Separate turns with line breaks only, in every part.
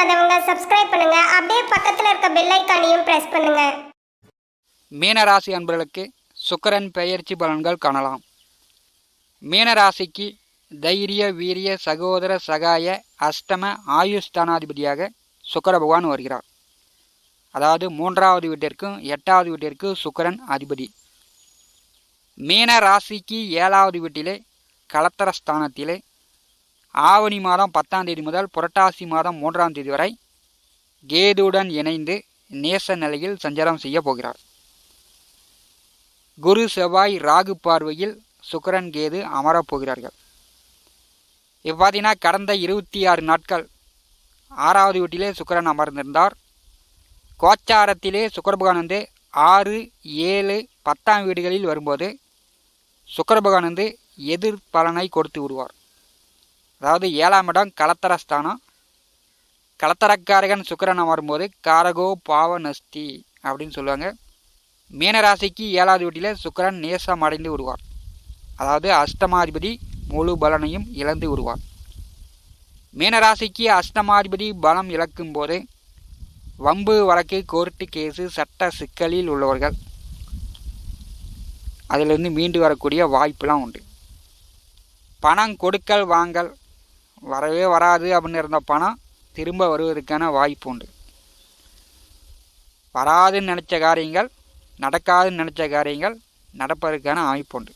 பண்ணாதவங்க சப்ஸ்கிரைப் பண்ணுங்க. அப்படியே பக்கத்தில் இருக்க பெல் ஐக்கானையும் பிரஸ் பண்ணுங்க.
மீனராசி அன்பர்களுக்கு சுக்கரன் பெயர்ச்சி பலன்கள் காணலாம். மீனராசிக்கு தைரிய வீரிய சகோதர சகாய அஷ்டம ஆயுஸ்தானாதிபதியாக சுக்கர பகவான் வருகிறார். அதாவது மூன்றாவது வீட்டிற்கும் எட்டாவது வீட்டிற்கு சுக்கரன் அதிபதி. மீன ராசிக்கு ஏழாவது வீட்டிலே கலத்தர ஸ்தானத்திலே ஆவணி மாதம் பத்தாம் தேதி முதல் புரட்டாசி மாதம் மூன்றாம் தேதி வரை கேதுவுடன் இணைந்து நேச நிலையில் சஞ்சாரம் செய்ய போகிறார். குரு செவ்வாய் ராகு பார்வையில் சுக்கரன் கேது அமரப் போகிறார்கள். இப்போ கடந்த இருபத்தி ஆறு நாட்கள் ஆறாவது வீட்டிலே சுக்கரன் அமர்ந்திருந்தார். கோச்சாரத்திலே சுக்கர பகவான் வந்து ஆறு ஏழு பத்தாம் வீடுகளில் வரும்போது சுக்கர பகவான் வந்து எதிர் பலனை கொடுத்து விடுவார். அதாவது ஏழாம் இடம் கலத்தரஸ்தானம். கலத்தரக்காரகன் சுக்கரன் அமரும்போது காரகோ பாவ நஸ்தி அப்படின்னு சொல்லுவாங்க. மீனராசிக்கு ஏழாவது வீட்டில் சுக்கரன் நேசம் அடைந்து விடுவார். அதாவது அஷ்டமாதிபதி முழு பலனையும் இழந்து விடுவார். மீனராசிக்கு அஷ்டமாதிபதி பலம் இழக்கும் போது வம்பு வழக்கு கோர்ட்டு கேஸு சட்ட சிக்கலில் உள்ளவர்கள். அதிலிருந்து மீண்டு வரக்கூடிய வாய்ப்பெலாம் உண்டு. பணம் கொடுக்கல் வாங்கல் வரவே வராது அப்படின்னு இருந்த பணம் திரும்ப வருவதற்கான வாய்ப்பு உண்டு. வராதுன்னு நினச்ச காரியங்கள் நடக்காதுன்னு நினச்ச காரியங்கள் நடப்பதற்கான வாய்ப்பு உண்டு.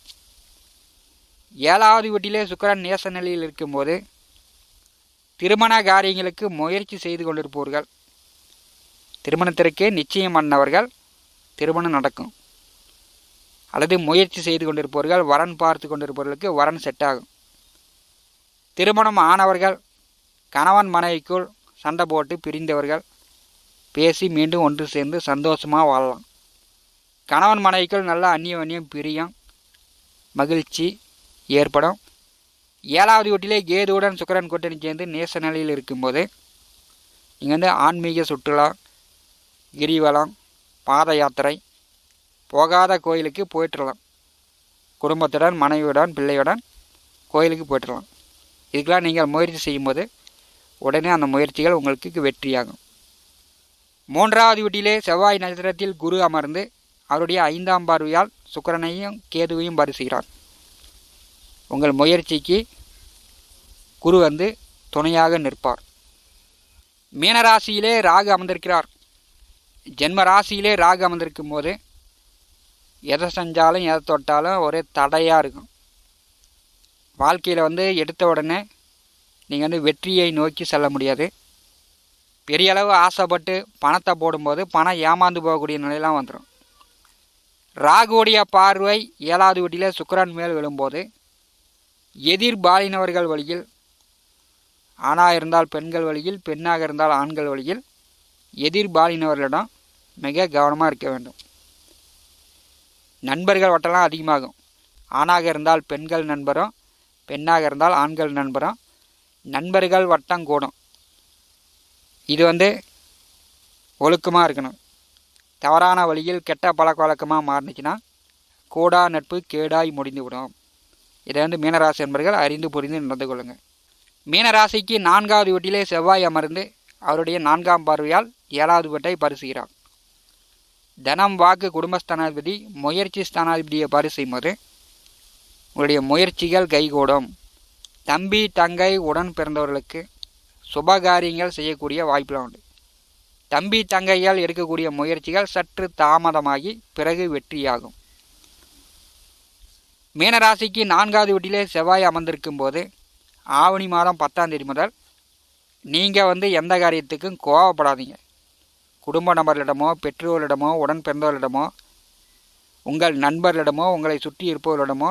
ஏழாவது வீட்டிலே சுக்கிரன் நேச நிலையில் இருக்கும்போது திருமண காரியங்களுக்கு முயற்சி செய்து கொண்டிருப்பவர்கள் திருமணத்திற்கே நிச்சயம் பண்ணவர்கள் திருமணம் நடக்கும். அல்லது முயற்சி செய்து கொண்டிருப்பவர்கள் வரன் பார்த்து கொண்டிருப்பவர்களுக்கு வரன் செட் ஆகும். திருமணம் ஆனவர்கள் கணவன் மனைவிக்குள் சண்டை போட்டு பிரிந்தவர்கள் பேசி மீண்டும் ஒன்று சேர்ந்து சந்தோஷமாக வாழலாம். கணவன் மனைவிக்குள் நல்ல அந்நியம் பிரியம் மகிழ்ச்சி ஏற்படும். ஏழாவது வீட்டிலே கேதுவுடன் சுக்கரன் கூட்டணி சேர்ந்து நேச நிலையில் இருக்கும்போது நீங்கள் வந்து ஆன்மீக சுற்றுலா கிரிவலம் பாத யாத்திரை போகாத கோயிலுக்கு போயிட்டுருலாம் குடும்பத்துடன் மனைவியுடன் பிள்ளையுடன் கோயிலுக்கு போயிட்டுருலாம் இதுக்கெல்லாம் நீங்கள் முயற்சி செய்யும்போது உடனே அந்த முயற்சிகள் உங்களுக்கு வெற்றியாகும். மூன்றாவது வீட்டிலே செவ்வாய் நட்சத்திரத்தில் குரு அமர்ந்து அவருடைய ஐந்தாம் பார்வையால் சுக்கரனையும் கேதுவையும் பரிசுகிறார். உங்கள் முயற்சிக்கு குரு வந்து துணையாக நிற்பார். மீனராசியிலே ராகு அமர்ந்திருக்கிறார். ஜென்ம ராசியிலே ராகு அமர்ந்திருக்கும் போது எதை செஞ்சாலும் எதை தொட்டாலும் ஒரே தடையாக இருக்கும். வாழ்க்கையில் வந்து எடுத்த உடனே நீங்கள் வந்து வெற்றியை நோக்கி செல்ல முடியாது. பெரிய அளவு ஆசைப்பட்டு பணத்தை போடும்போது பணம் ஏமாந்து போகக்கூடிய நிலையெல்லாம் வந்துடும் ராகுடைய பார்வை ஏழாவது வீட்டில் சுக்கரன் மேல் விழும்போது எதிர்பாலினவர்கள் வழியில் ஆணாக இருந்தால் பெண்கள் வழியில் பெண்ணாக இருந்தால் ஆண்கள் வழியில் எதிர்பாலினவர்களிடம் மிக கவனமாக இருக்க வேண்டும். நண்பர்கள் வட்டம்லாம் அதிகமாகும். ஆணாக இருந்தால் பெண்கள் நண்பரும் பெண்ணாக இருந்தால் ஆண்கள் நண்பரும் நண்பர்கள் வட்டம் கூடும். இது வந்து ஒழுக்கமாக இருக்கணும். தவறான வழியில் கெட்ட பழக்க வழக்கமாக மாறினுச்சுன்னா கூடா நட்பு கேடாய் முடிந்துவிடும். இதை வந்து மீனராசி என்பர்கள் அறிந்து புரிந்து நடந்து கொள்ளுங்கள் மீனராசிக்கு நான்காவது வீட்டிலே செவ்வாய் அமர்ந்து அவருடைய நான்காம் பார்வையால் ஏழாவது வீட்டை பரிசுகிறார். தனம் வாக்கு குடும்பஸ்தானாதிபதி முயற்சி ஸ்தானாதிபதியை செய்யும் போது உங்களுடைய முயற்சிகள் கைகூடும். தம்பி தங்கை உடன் பிறந்தவர்களுக்கு சுபகாரியங்கள் செய்யக்கூடிய வாய்ப்புலாம் உண்டு. தம்பி தங்கையால் எடுக்கக்கூடிய முயற்சிகள் சற்று தாமதமாகி பிறகு வெற்றியாகும். மீனராசிக்கு நான்காவது வீட்டிலே செவ்வாய் அமர்ந்திருக்கும் போது ஆவணி மாதம் பத்தாம் தேதி முதல் நீங்கள் வந்து எந்த காரியத்துக்கும் கோவப்படாதீங்க. குடும்ப நபர்களிடமோ பெற்றோர்களிடமோ உடன் பிறந்தவர்களிடமோ உங்கள் நண்பர்களிடமோ உங்களை சுற்றி இருப்பவர்களிடமோ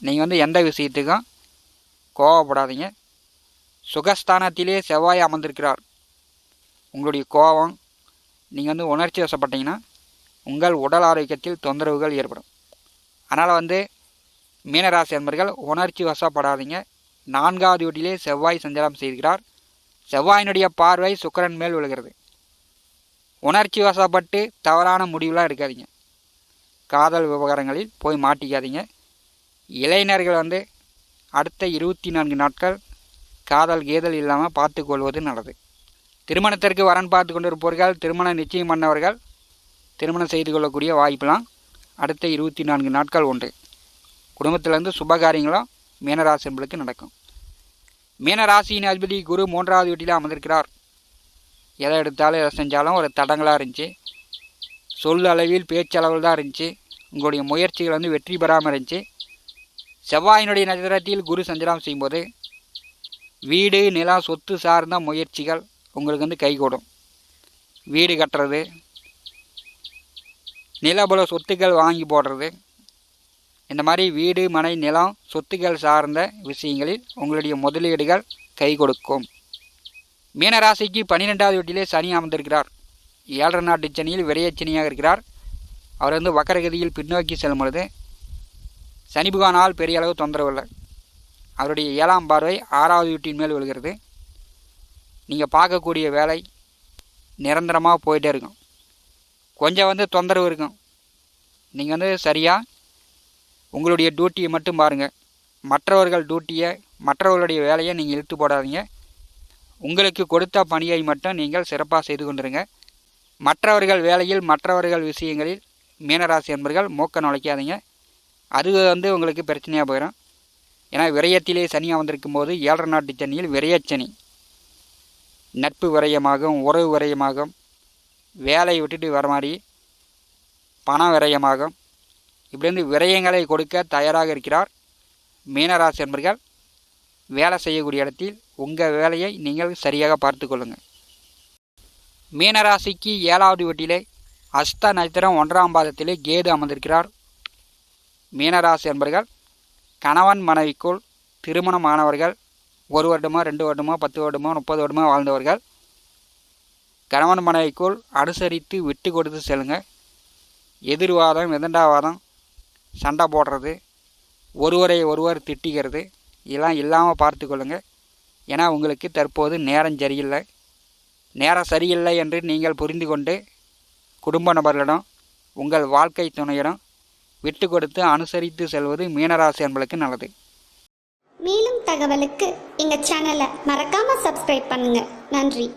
நீங்கள் வந்து எந்த விஷயத்துக்கும் கோவப்படாதீங்க. சுகஸ்தானத்திலே செவ்வாய் அமர்ந்திருக்கிறார். உங்களுடைய கோபம் நீங்கள் வந்து உணர்ச்சி வசப்பட்டீங்கன்னா உங்கள் உடல் ஆரோக்கியத்தில் தொந்தரவுகள் ஏற்படும். அதனால் வந்து மீனராசி அன்பர்கள் உணர்ச்சி வசப்படாதீங்க. நான்காவது வீட்டிலே செவ்வாய் சஞ்சாரம் செய்கிறார் செவ்வாயினுடைய பார்வை சுக்கரன் மேல் விழுகிறது. உணர்ச்சி வசப்பட்டு தவறான முடிவுலாம் எடுக்காதீங்க. காதல் விவகாரங்களில் போய் மாட்டிக்காதீங்க. இளைஞர்கள் வந்து அடுத்த இருபத்தி நான்கு நாட்கள் காதல் கீதல் இல்லாமல் பார்த்து கொள்வது நல்லது. திருமணத்திற்கு வரன் பார்த்து கொண்டிருப்பவர்கள் திருமணம் நிச்சயம் பண்ணவர்கள் திருமணம் செய்து கொள்ளக்கூடிய வாய்ப்பெலாம் அடுத்த இருபத்தி நான்கு நாட்கள் உண்டு. குடும்பத்திலேருந்து சுபகாரியங்களும் மீனராசி நடக்கும். மீனராசியின் அதிபதி குரு மூன்றாவது வீட்டில் அமர்ந்திருக்கிறார். எதை எடுத்தாலும் எதை செஞ்சாலும் ஒரு தடங்களாக இருந்துச்சு. சொல் அளவில் பேச்சளவில் தான் இருந்துச்சு. உங்களுடைய முயற்சிகள் வந்து வெற்றி பெறாமல் இருந்துச்சு. செவ்வாயினுடைய நட்சத்திரத்தில் குரு சஞ்சலம் செய்யும்போது வீடு நிலம் சொத்து சார்ந்த முயற்சிகள் உங்களுக்கு வந்து கைகூடும். வீடு கட்டுறது நிலபுல சொத்துக்கள் வாங்கி போடுறது இந்த மாதிரி வீடு மனை நிலம் சொத்துக்கள் சார்ந்த விஷயங்களில் உங்களுடைய முதலீடுகள் கை கொடுக்கும் மீனராசிக்கு பன்னிரெண்டாவது வீட்டிலே சனி அமர்ந்திருக்கிறார். ஏழரை நாட்டு சனியில் விரையச்சனியாக இருக்கிறார். அவர் வந்து வக்கரகதியில் பின்னோக்கி செல்லும் பொழுது சனி பகவானால் பெரிய அளவு தொந்தரவு இல்லை. அவருடைய ஏழாம் பார்வை ஆறாவது வீட்டின் மேல் விழுகிறது. நீங்கள் பார்க்கக்கூடிய வேலை நிரந்தரமாக போயிட்டே இருக்கும். கொஞ்சம் வந்து தொந்தரவு இருக்கும். நீங்கள் வந்து சரியாக உங்களுடைய டியூட்டியை மட்டும் பாருங்கள் மற்றவர்கள் டியூட்டியை மற்றவர்களுடைய வேலையை நீங்கள் இழுத்து போடாதீங்க. உங்களுக்கு கொடுத்த பணியை மட்டும் நீங்கள் சிறப்பாக செய்து கொண்டிருங்க. மற்றவர்கள் வேலையில் மற்றவர்கள் விஷயங்களில் மீனராசி என்பர்கள் மூக்க நுழைக்காதீங்க. அது வந்து உங்களுக்கு பிரச்சனையாக போயிடும் ஏன்னா விரயத்திலே சனியாக வந்திருக்கும் போது ஏழரை நாட்டு சனியில் விரயச்சனி நட்பு விரயமாகும் உறவு விரயமாகும் வேலையை விட்டுட்டு வர மாதிரி பணம் விரயமாகும். இப்படிருந்து விரயங்களை கொடுக்க தயாராக இருக்கிறார் மீனராசி என்பர்கள் வேலை செய்யக்கூடிய இடத்தில் உங்கள் வேலையை நீங்கள் சரியாக பார்த்து கொள்ளுங்கள் மீனராசிக்கு ஏழாவது வீட்டிலே அஸ்த நட்சத்திரம் ஒன்றாம் பாதத்திலே கேது அமர்ந்திருக்கிறார். மீனராசி என்பர்கள் கணவன் மனைவிக்குள் திருமணமானவர்கள் ஒரு வருடமோ ரெண்டு வருடமோ பத்து வருடமோ முப்பது வருடமோ வாழ்ந்தவர்கள் கணவன் மனைவிக்குள் அனுசரித்து விட்டு கொடுத்து செல்லுங்க. எதிர்வாதம் எதண்டாவாதம் சண்டை போடுறது ஒருவரை ஒருவர் திட்டிக்கிறது இதெல்லாம் இல்லாமல் பார்த்து கொள்ளுங்க ஏன்னா உங்களுக்கு தற்போது நேரம் சரியில்லை. நேரம் சரியில்லை என்று நீங்கள் புரிந்து கொண்டு குடும்ப நபர்களிடம் உங்கள் வாழ்க்கை துணையிடம் விட்டு கொடுத்து அனுசரித்து செல்வது மீனராசி என்பளுக்கு நல்லது.
மேலும் தகவலுக்கு எங்கள் சேனலை மறக்காமல் சப்ஸ்கிரைப் பண்ணுங்கள் நன்றி.